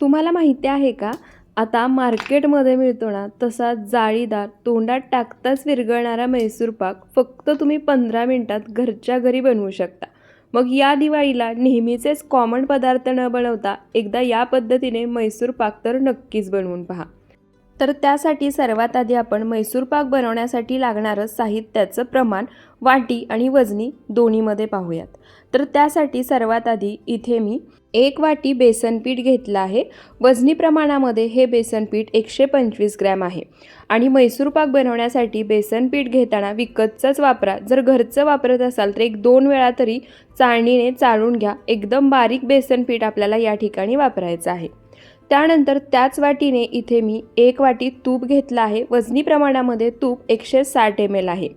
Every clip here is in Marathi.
तुम्हाला माहिती आहे का? आता मार्केटमध्ये मिळतो ना तसा जाळीदार तोंडात टाकताच विरघळणारा मैसूर पाक फक्त तुम्ही पंधरा मिनटात घरच्या घरी बनवू शकता. मग या दिवाळीला नेहमीचेच कॉमन पदार्थ न बनवता एकदा या पद्धतीने मैसूर पाक तर नक्कीच बनवून पहा. तर त्यासाठी सर्वात आधी आपण मैसूर पाक बनवण्यासाठी लागणारं साहित्याचं प्रमाण वाटी आणि वजनी दोन्हीमध्ये पाहूयात. तर त्यासाठी सर्वात आधी इथे मी एक वाटी बेसन पीठ घेतलं आहे. वजनी प्रमाणामध्ये हे बेसन पीठ एकशे पंचवीस ग्रॅम आहे. आणि मैसूर पाक बनवण्यासाठी बेसन पीठ घेताना विकतचंच वापरा. जर घरचं वापरत असाल तर एक दोन वेळा तरी चाळणीने चाळून घ्या. एकदम बारीक बेसन पीठ आपल्याला या ठिकाणी वापरायचं आहे. त्यानंतर त्याच वाटीने इथे मी एक वाटी तूप घेतला आहे. वजनी प्रमाणामध्ये तूप एकशे साठ एम एल आहे.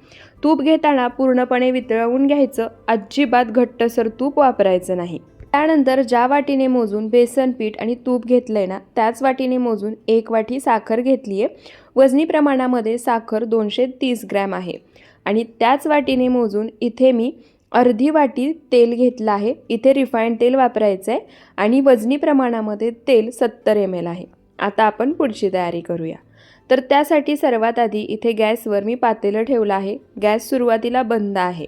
तूप घेताना पूर्णपणे वितळवून घ्यायचं. अजिबात घट्टसर तूप वापरायचं नाही. त्यानंतर ज्या वाटीने मोजून बेसन पीठ आणि तूप घेतलं आहे ना त्याच वाटीने मोजून एक वाटी साखर घेतली आहे. वजनी प्रमाणामध्ये साखर दोनशे तीस ग्रॅम आहे. आणि त्याच वाटीने मोजून इथे मी अर्धी वाटी तेल घेतलं आहे. इथे रिफाईंड तेल वापरायचं आहे आणि वजनी प्रमाणामध्ये तेल सत्तर एम एल आहे. आता आपण पुढची तयारी करूया. तर त्यासाठी सर्वात आधी इथे गॅसवर मी पातेलं ठेवलं आहे. गॅस सुरुवातीला बंद आहे.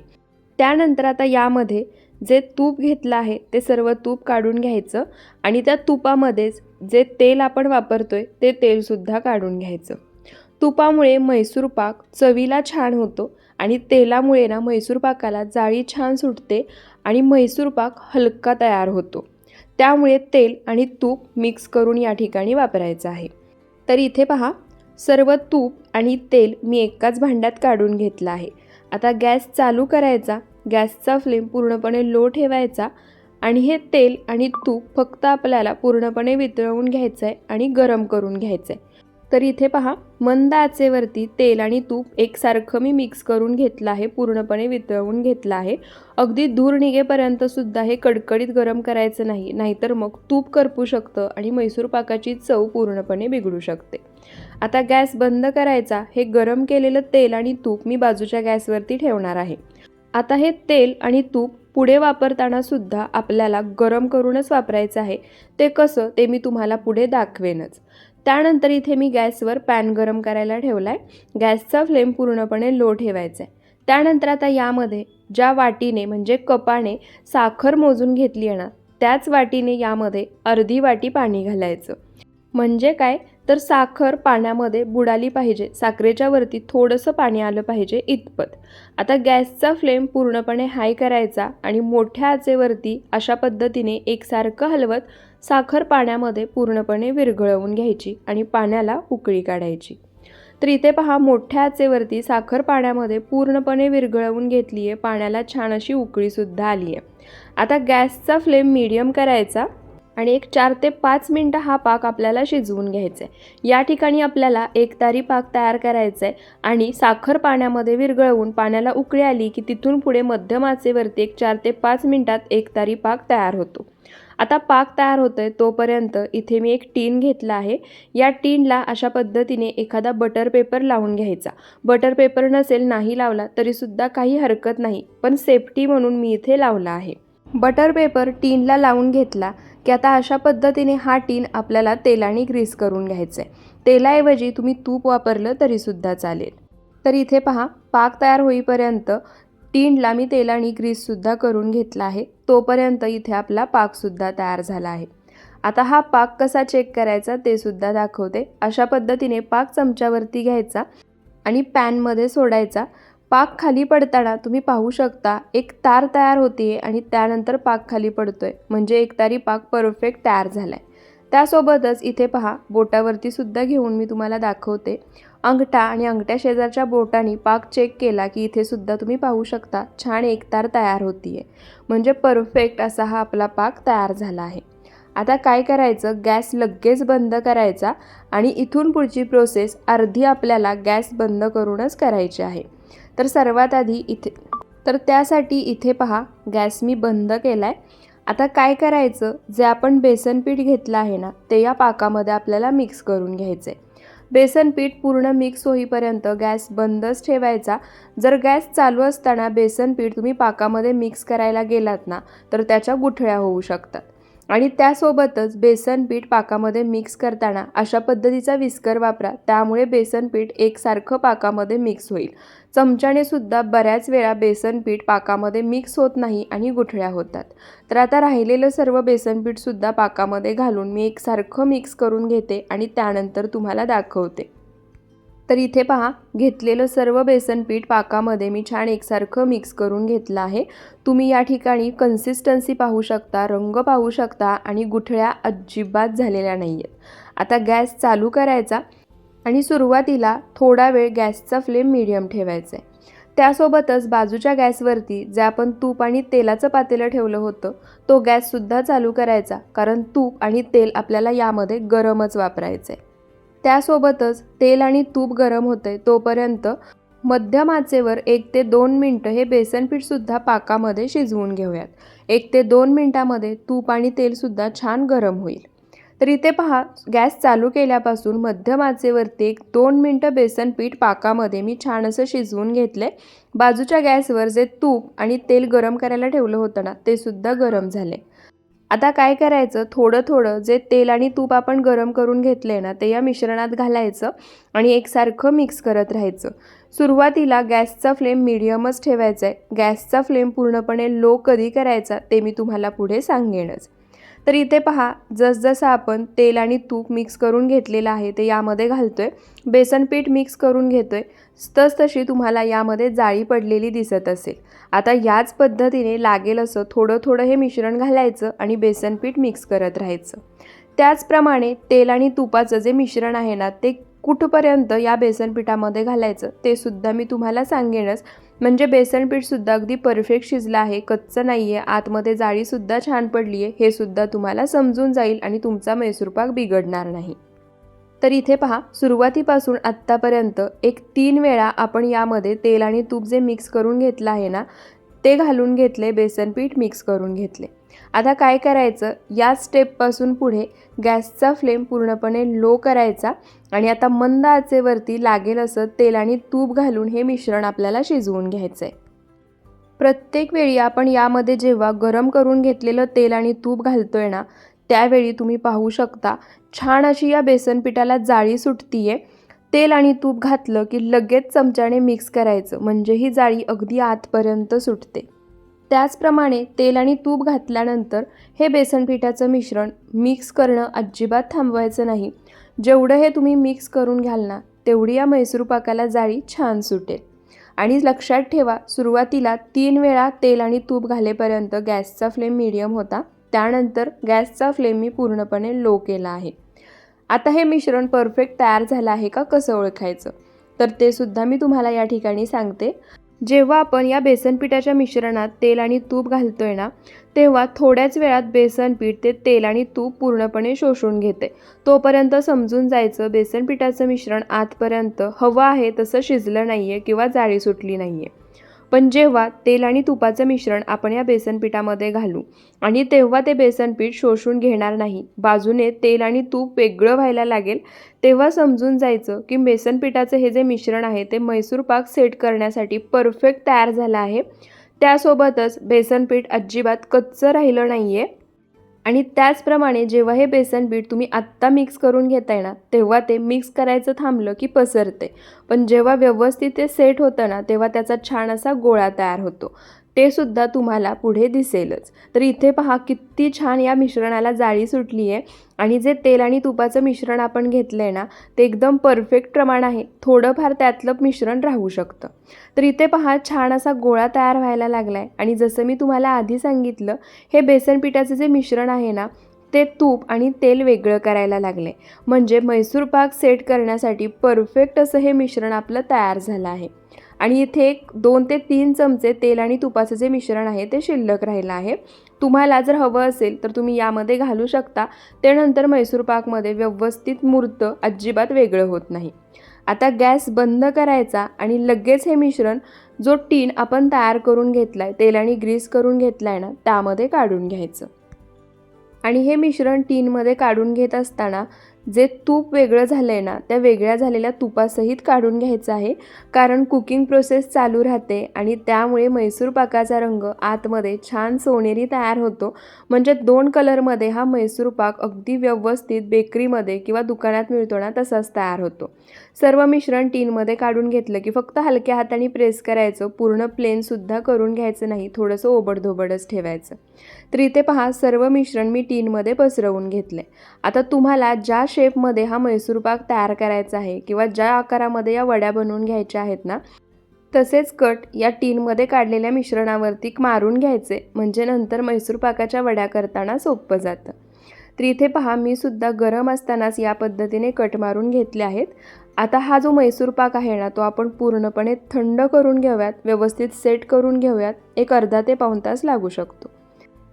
त्यानंतर आता यामध्ये जे तूप घेतलं आहे ते सर्व तूप काढून घ्यायचं आणि त्या तुपामध्येच जे तेल आपण वापरतोय ते तेलसुद्धा काढून घ्यायचं. तुपामुळे म्हैसूर पाक चवीला छान होतो आणि तेलामुळे ना म्हैसूर पाकाला जाळी छान सुटते आणि म्हैसूर पाक हलका तयार होतो. त्यामुळे तेल आणि तूप मिक्स करून या ठिकाणी वापरायचं आहे. तर इथे पहा सर्व तूप आणि तेल मी एकाच भांड्यात काढून घेतलं आहे. आता गॅस चालू करायचा गॅसचा फ्लेम पूर्णपणे लो ठेवायचा आणि हे तेल आणि तूप फक्त आपल्याला पूर्णपणे वितळवून घ्यायचं आहे आणि गरम करून घ्यायचं आहे तर इथे पहा मंद आचेवरती तेल आणि तूप एकसारखं मी मिक्स करून घेतलं आहे पूर्णपणे वितळवून घेतलं आहे. अगदी धूर निघेपर्यंत सुद्धा हे कडकडीत गरम करायचं नाही नाहीतर मग तूप करपू शकतं आणि मैसूर पाकाची चव पूर्णपणे बिघडू शकते. आता गॅस बंद करायचा हे गरम केलेलं तेल आणि तूप मी बाजूच्या गॅसवरती ठेवणार आहे. आता हे तेल आणि तूप पुढे वापरताना सुद्धा आपल्याला गरम करूनच वापरायचं आहे. ते कसं ते मी तुम्हाला पुढे दाखवेनच. त्यानंतर इथे मी गॅसवर पॅन गरम करायला ठेवला आहे गॅसचा फ्लेम पूर्णपणे लो ठेवायचा आहे त्यानंतर आता यामध्ये ज्या वाटीने म्हणजे कपाने साखर मोजून घेतली आहे ना त्याच वाटीने यामध्ये अर्धी वाटी पाणी घालायचं. म्हणजे काय? तर साखर पाण्यामध्ये बुडाली पाहिजे. साखरेच्या वरती थोडंसं पाणी आलं पाहिजे इतपत. आता गॅसचा फ्लेम पूर्णपणे हाय करायचा आणि मोठ्या आचेवरती अशा पद्धतीने एकसारखं हलवत साखर पाण्यामध्ये पूर्णपणे विरघळवून घ्यायची आणि पाण्याला उकळी काढायची. तर इथे पहा मोठ्या आचेवरती साखर पाण्यामध्ये पूर्णपणे विरघळवून घेतली आहे पाण्याला छान अशी उकळीसुद्धा आली आहे आता गॅसचा फ्लेम मीडियम करायचा आणि एक चार ते पाच मिनटं हा पाक आपल्याला शिजवून घ्यायचा आहे या ठिकाणी आपल्याला एक तारी पाक तयार करायचा आहे आणि साखर पाण्यामध्ये विरघळवून पाण्याला उकळी आली की तिथून पुढे मध्यम आचेवरती एक चार ते पाच मिनटात एक तारी पाक तयार होतो. आता पाक तयार होतं आहे तोपर्यंत इथे मी एक टीन घेतला आहे. या टीनला अशा पद्धतीने एखादा बटर पेपर लावून घ्यायचा. बटर पेपर नसेल नाही लावला तरीसुद्धा काही हरकत नाही पण सेफ्टी म्हणून मी इथे लावला आहे. बटर पेपर टीनला लावून घेतला की आता अशा पद्धतीने हा टीन आपल्याला तेलाने ग्रीस करून घ्यायचा आहे तेलाऐवजी तुम्ही तूप वापरलं तरीसुद्धा चालेल. तर इथे पहा पाक तयार होईपर्यंत टीनला मी तेलाने ग्रीससुद्धा करून घेतला आहे. तोपर्यंत इथे आपला पाकसुद्धा तयार झाला आहे. आता हा पाक कसा चेक करायचा ते सुद्धा दाखवते. अशा पद्धतीने पाक चमच्यावरती घ्यायचा आणि पॅनमध्ये सोडायचा. पाक खाली पडताना तुम्ही पाहू शकता एक तार तयार होते आणि त्यानंतर पाक खाली पडतोय. म्हणजे एक तारी पाक परफेक्ट तयार झाला आहे त्यासोबतच इथे पहा बोटावरती सुद्धा घेऊन मी तुम्हाला दाखवते. अंगठा आणि अंगठ्या शेजारच्या बोटाने पाक चेक केला की इथे सुद्धा तुम्ही पाहू शकता छान एकतार तयार होती आहे म्हणजे परफेक्ट असा हा आपला पाक तयार झाला आहे. आता काय करायचं? गॅस लगेच बंद करायचा आणि इथून पुढची प्रोसेस अर्धी आपल्याला गॅस बंद करूनच करायची आहे. तर सर्वात आधी इथे तर त्यासाठी इथे पहा गॅस मी बंद केला आहे आता काय करायचं? जे आपण बेसन पीठ घेतलं आहे ना ते या पाकामध्ये आपल्याला मिक्स करून घ्यायचं आहे बेसन पीठ पूर्ण मिक्स होईपर्यंत गॅस बंदच ठेवायचा. जर गॅस चालू असताना बेसन पीठ तुम्ही पाकामध्ये मिक्स करायला गेलात ना तर त्याच्या गुठळ्या होऊ शकतात. आणि त्यासोबतच बेसन पीठ पाकामध्ये मिक्स करताना अशा पद्धतीचा विस्कर वापरा. त्यामुळे बेसन पीठ एकसारखं पाकामध्ये मिक्स होईल. चमच्याने सुद्धा बऱ्याच वेळा बेसन पीठ पाकामध्ये मिक्स होत नाही आणि गुठळ्या होतात. तर आता राहिलेलं सर्व बेसन पीठसुद्धा पाकामध्ये घालून मी एकसारखं मिक्स करून घेते आणि त्यानंतर तुम्हाला दाखवते. तर इथे पहा घेतलेलं सर्व बेसन पीठ पाकामध्ये मी छान एकसारखं मिक्स करून घेतलं आहे. तुम्ही या ठिकाणी कन्सिस्टन्सी पाहू शकता रंग पाहू शकता आणि गुठळ्या अजिबात झालेल्या नाही आहेत आता गॅस चालू करायचा. आणि सुरुवातीला थोडा वेळ गॅसचा फ्लेम मिडियम ठेवायचा. आहे त्यासोबतच बाजूच्या गॅसवरती जे आपण तूप आणि तेलाचं पातेलं ठेवलं होतं तो गॅससुद्धा चालू करायचा कारण तूप आणि तेल आपल्याला यामध्ये गरमच वापरायचं. आहे त्यासोबतच तेल आणि तूप गरम होते तोपर्यंत मध्यम आचेवर एक ते दोन मिनटं हे बेसन पीठसुद्धा पाकामध्ये शिजवून घेऊयात. एक ते दोन मिनटामध्ये तूप आणि तेलसुद्धा छान गरम होईल. तर इथे पहा गॅस चालू केल्यापासून मध्यम आचेवरती एक दोन मिनटं बेसन पीठ पाकामध्ये मी छान असं शिजवून घेतले बाजूच्या गॅसवर जे तूप आणि तेल गरम करायला ठेवलं होतं ना ते सुद्धा गरम झाले आता काय करायचं? थोडं थोडं जे तेल आणि तूप आपण गरम करून घेतले ना ते या मिश्रणात घालायचं आणि एकसारखं मिक्स करत राहायचं. सुरुवातीला गॅसचा फ्लेम मिडियमच ठेवायचा आहे गॅसचा फ्लेम पूर्णपणे लो कधी करायचा ते मी तुम्हाला पुढे सांगेनच. तर इथे पहा जसजसं आपण तेल आणि तूप मिक्स करून घेतलेलं आहे ते यामध्ये घालतो आहे बेसन पीठ मिक्स करून घेतो आहे तसतशी तुम्हाला यामध्ये जाळी पडलेली दिसत असेल. आता याच पद्धतीने लागेल असं थोडं थोडं हे मिश्रण घालायचं आणि बेसन पीठ मिक्स करत राहायचं. त्याचप्रमाणे तेल आणि तुपाचं जे मिश्रण आहे ना ते कुठपर्यंत या बेसन पिठामध्ये घालायचं ते सुद्धा मी तुम्हाला सांगेनच. म्हणजे बेसन पीठसुद्धा अगदी परफेक्ट शिजलं आहे कच्चं नाही आहे आतमध्ये जाळीसुद्धा छान पडली आहे हे सुद्धा तुम्हाला समजून जाईल आणि तुमचा मैसूरपाक बिघडणार नाही. तर इथे पहा सुरुवातीपासून आत्तापर्यंत एक तीन वेळा आपण यामध्ये तेल आणि तूप जे मिक्स करून घेतलं आहे ना ते घालून घेतले बेसन पीठ मिक्स करून घेतले. आता काय करायचं? या स्टेपपासून पुढे गॅसचा फ्लेम पूर्णपणे लो करायचा आणि आता मंद आचेवरती लागेल असं तेल आणि तूप घालून हे मिश्रण आपल्याला शिजवून घ्यायचं आहे प्रत्येक वेळी आपण यामध्ये जेव्हा गरम करून घेतलेलं तेल आणि तूप घालतोय ना त्यावेळी तुम्ही पाहू शकता छान अशी या बेसन पिठाला जाळी सुटतीये. तेल आणि तूप घातलं की लगेच चमच्याने मिक्स करायचं म्हणजे ही जाळी अगदी आतपर्यंत सुटते. त्याचप्रमाणे तेल आणि तूप घातल्यानंतर हे बेसन पिठाचं मिश्रण मिक्स करणं अजिबात थांबवायचं नाही. जेवढं हे तुम्ही मिक्स करून घ्याल ना तेवढी या म्हैसूर पाकाला जाळी छान सुटेल. आणि लक्षात ठेवा सुरुवातीला तीन वेळा तेल आणि तूप घालेपर्यंत गॅसचा फ्लेम मिडियम होता. त्यानंतर गॅसचा फ्लेम मी पूर्णपणे लो केला आहे. आता हे मिश्रण परफेक्ट तयार झालं आहे का कसं ओळखायचं? तर ते सुद्धा मी तुम्हाला या ठिकाणी सांगते. जेव्हा आपण या बेसन पिठाच्या मिश्रणात तेल आणि तूप घालतोय ना तेव्हा थोड्याच वेळात बेसन पीठ ते तेल आणि तूप पूर्णपणे शोषून घेते. तोपर्यंत समजून जायचं बेसन पिठाचं मिश्रण आतपर्यंत हवं आहे तसं शिजलं नाही आहे किंवा जाळी सुटली नाही आहे पण जेव्हा तेल आणि तुपाचं मिश्रण आपण या बेसन पिठामध्ये घालू आणि तेव्हा ते बेसन पीठ शोषून घेणार नाही बाजूने तेल आणि तूप वेगळं व्हायला लागेल तेव्हा समजून जायचं की बेसन पिठाचं हे जे मिश्रण आहे ते मैसूर पाक सेट करण्यासाठी परफेक्ट तयार झालं आहे. त्यासोबतच बेसन पीठ अजिबात कच्चं राहिलं नाही आहे आणि त्याचप्रमाणे जेव्हा हे बेसन पीठ तुम्ही आत्ता मिक्स करून घेताय ना तेव्हा ते मिक्स करायचं थांबलं की पसरते. पण जेव्हा व्यवस्थित ते सेट होतं ना तेव्हा त्याचा छान असा गोळा तयार होतो. ते सुद्धा तुम्हाला पुढे दिसेलच. तर इथे पहा किती छान या मिश्रणाला जाळी सुटली आहे आणि जे तेल आणि तुपाचं मिश्रण आपण घेतलं आहे ना ते एकदम परफेक्ट प्रमाण आहे. थोडंफार त्यातलं मिश्रण राहू शकतं. तर इथे पहा छान असा गोळा तयार व्हायला लागला आहे आणि जसं मी तुम्हाला आधी सांगितलं हे बेसन पिठाचं जे मिश्रण आहे ना ते तूप आणि तेल वेगळं करायला लागले म्हणजे मैसूर पाक सेट करण्यासाठी परफेक्ट असं हे मिश्रण आपलं तयार झालं आहे. आणि इथे एक दोन ते तीन चमचे तेल आणि तुपाचं जे मिश्रण आहे ते शिल्लक राहिलं आहे. तुम्हाला जर हवं असेल तर तुम्ही यामध्ये घालू शकता. ते नंतर मैसूर पाकमध्ये व्यवस्थित मूर्त अजिबात वेगळं होत नाही. आता गॅस बंद करायचा आणि लगेच हे मिश्रण जो टीन आपण तयार करून घेतला आहे तेल आणि ग्रीस करून घेतला आहे ना त्यामध्ये काढून घ्यायचं. आणि हे मिश्रण टीनमध्ये काढून घेत असताना जे तूप वेगळं झालं आहे ना त्या वेगळ्या झालेल्या तुपासहित काढून घ्यायचं आहे. कारण कुकिंग प्रोसेस चालू राहते आणि त्यामुळे मैसूर पाकाचा रंग आतमध्ये छान सोनेरी तयार होतो. म्हणजे दोन कलरमध्ये हा मैसूर पाक अगदी व्यवस्थित बेकरीमध्ये किंवा दुकानात मिळतो ना तसाच तयार होतो. सर्व मिश्रण टीनमध्ये काढून घेतलं की फक्त हलक्या हाताने प्रेस करायचं पूर्ण प्लेनसुद्धा करून घ्यायचं नाही थोडंसं ओबडधोबडच ठेवायचं. तर इथे पहा सर्व मिश्रण मी टीनमध्ये पसरवून घेतले आता तुम्हाला ज्या शेपमध्ये हा मैसूर पाक तयार करायचा आहे किंवा ज्या आकारामध्ये या वड्या बनवून घ्यायच्या आहेत ना तसेच कट या टीनमध्ये काढलेल्या मिश्रणावरती मारून घ्यायचे. म्हणजे नंतर मैसूर पाकाच्या वड्या करताना सोपं जातं. तर इथे पहा मी सुद्धा गरम असतानाच या पद्धतीने कट मारून घेतले आहेत. आता हा जो मैसूर पाक आहे ना तो आपण पूर्णपणे थंड करून घेऊयात व्यवस्थित सेट करून घेऊयात. एक अर्धा ते पाऊण तास लागू शकतो.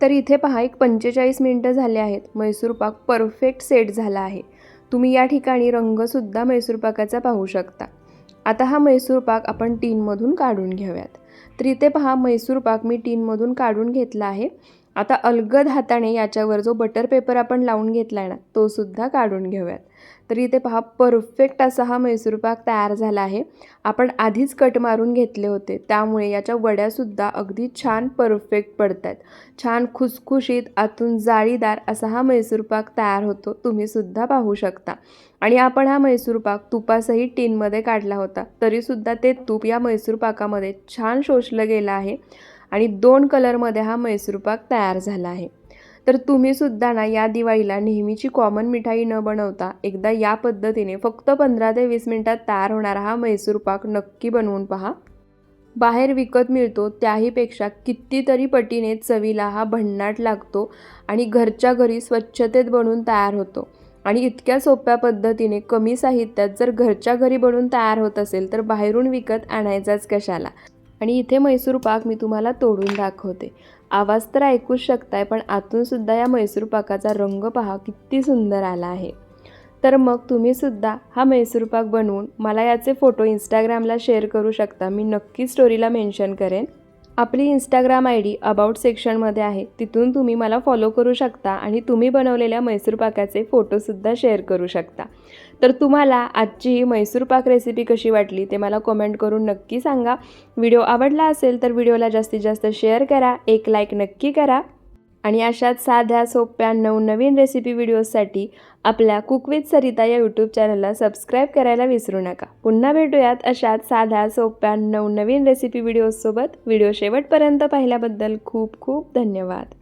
तर इथे पहा एक पंचेचाळीस मिनटं झाले आहेत. मैसूर पाक परफेक्ट सेट झाला आहे. तुम्ही या ठिकाणी रंगसुद्धा मैसूर पाकाचा पाहू शकता. आता हा मैसूर पाक आपण टीनमधून काढून घेऊयात. तर इथे पहा मैसूर पाक मी टीनमधून काढून घेतला आहे. आता अलगद हाताने याच्यावर जो बटर पेपर आपण लावून घेतला आहे ना तो सुद्धा काढून घेऊयात. तर इथे पहा परफेक्ट असा हा मैसूर पाक तयार झाला आहे. आपण आधीच कट मारून घेतले होते. त्यामुळे याच्या वड्यासुद्धा अगदी छान परफेक्ट पडत आहेत छान खुसखुशीत आतून जाळीदार असा हा मैसूर पाक तयार होतो. तुम्हीसुद्धा पाहू शकता. आणि आपण हा मैसूर पाक तुपासही टीनमध्ये काढला होता. तरीसुद्धा ते तूप या मैसूर पाकामध्ये छान शोषलं गेलं आहे. आणि दोन कलरमध्ये हा मैसूर पाक तयार झाला आहे. तर तुम्हीसुद्धा ना या दिवाळीला नेहमीची कॉमन मिठाई न बनवता एकदा या पद्धतीने फक्त पंधरा ते वीस मिनटात तयार होणारा हा मैसूर पाक नक्की बनवून पहा. बाहेर विकत मिळतो त्याहीपेक्षा कितीतरी पटीने चवीला हा भन्नाट लागतो आणि घरच्या घरी स्वच्छतेत बनवून तयार होतो. आणि इतक्या सोप्या पद्धतीने कमी साहित्यात जर घरच्या घरी बनवून तयार होत असेल तर बाहेरून विकत आणायचाच कशाला? आणि इथे मैसूर पाक मी तुम्हाला तोडून दाखवते. आवाज तर ऐकूच शकताय पण आतूनसुद्धा या मैसूर पाकाचा रंग पहा किती सुंदर आला आहे. तर मग तुम्हीसुद्धा हा मैसूर पाक बनवून मला याचे फोटो इंस्टाग्रामला शेअर करू शकता. मी नक्की स्टोरीला मेन्शन करेन. आपली इंस्टाग्राम आय डी अबाउट सेक्शनमध्ये आहे. तिथून तुम्ही मला फॉलो करू शकता आणि तुम्ही बनवलेल्या मैसूर पाकाचे फोटोसुद्धा शेअर करू शकता. तर तुम्हाला आजची ही मैसूर पाक रेसिपी कशी वाटली ते मला कमेंट करून नक्की सांगा. व्हिडिओ आवडला असेल तर व्हिडिओला जास्तीत जास्त शेअर करा. एक लाईक नक्की करा. आणि अशाच साध्या सोप्या नवनवीन रेसिपी व्हिडिओजसाठी आपल्या कुक विथ सरिता या यूट्यूब चॅनलला सबस्क्राईब करायला विसरू नका. पुन्हा भेटूयात अशाच साध्या सोप्या नवनवीन रेसिपी व्हिडिओजसोबत व्हिडिओ शेवटपर्यंत पाहिल्याबद्दल खूप खूप धन्यवाद.